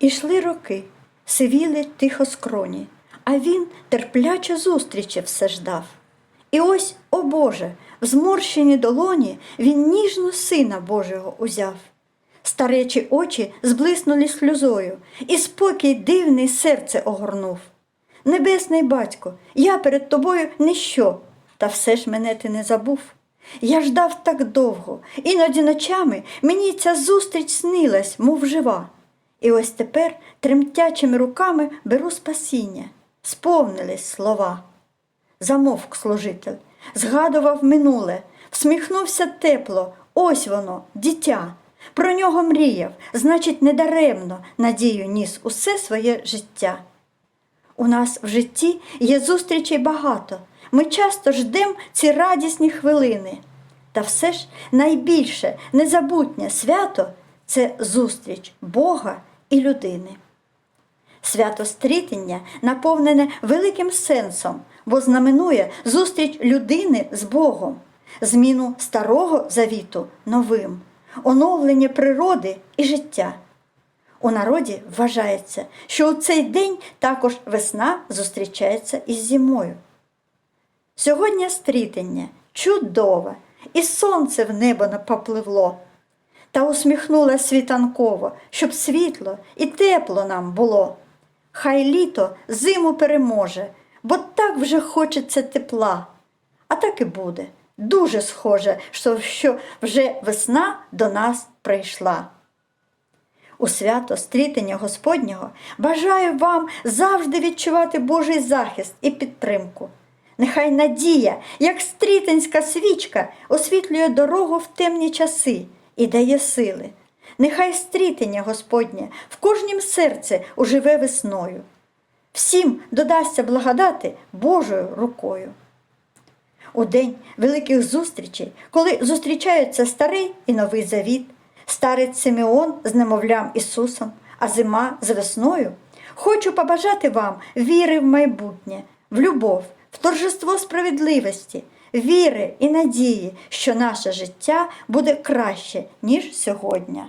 Ішли роки, сивіли тихо скроні, а він терпляче зустрічі все ждав. І ось, о Боже, в зморщеній долоні він ніжно сина Божого узяв. Старечі очі зблиснули сльозою, і спокій дивний серце огорнув. Небесний батько, я перед тобою ніщо, та все ж мене ти не забув. Я ждав так довго, іноді ночами мені ця зустріч снилась, мов жива. І ось тепер тремтячими руками беру спасіння, сповнились слова. Замовк служитель, згадував минуле, всміхнувся тепло, ось воно, дитя. Про нього мріяв, значить, недаремно надію ніс усе своє життя. У нас в житті є зустрічей багато. Ми часто ждемо ці радісні хвилини. Та все ж найбільше незабутнє свято це зустріч Бога і людини. Свято стрітення наповнене великим сенсом, бо знаменує зустріч людини з Богом, зміну старого завіту новим, оновлення природи і життя. У народі вважається, що у цей день також весна зустрічається із зимою. Сьогодні стрітення чудове, і сонце в небо не попливло. Та усміхнула світанково, щоб світло і тепло нам було. Хай літо зиму переможе, бо так вже хочеться тепла. А так і буде. Дуже схоже, що, вже весна до нас прийшла. У свято стрітення Господнього бажаю вам завжди відчувати Божий захист і підтримку. Нехай надія, як стрітинська свічка, освітлює дорогу в темні часи і дає сили. Нехай стрітення Господнє в кожнім серці уживе весною. Всім додасться благодати Божою рукою. У день великих зустрічей, коли зустрічаються старий і новий завіт, старець Симеон з немовлям Ісусом, а зима з весною, хочу побажати вам віри в майбутнє, в любов, в торжество справедливості, віри і надії, що наше життя буде краще, ніж сьогодні.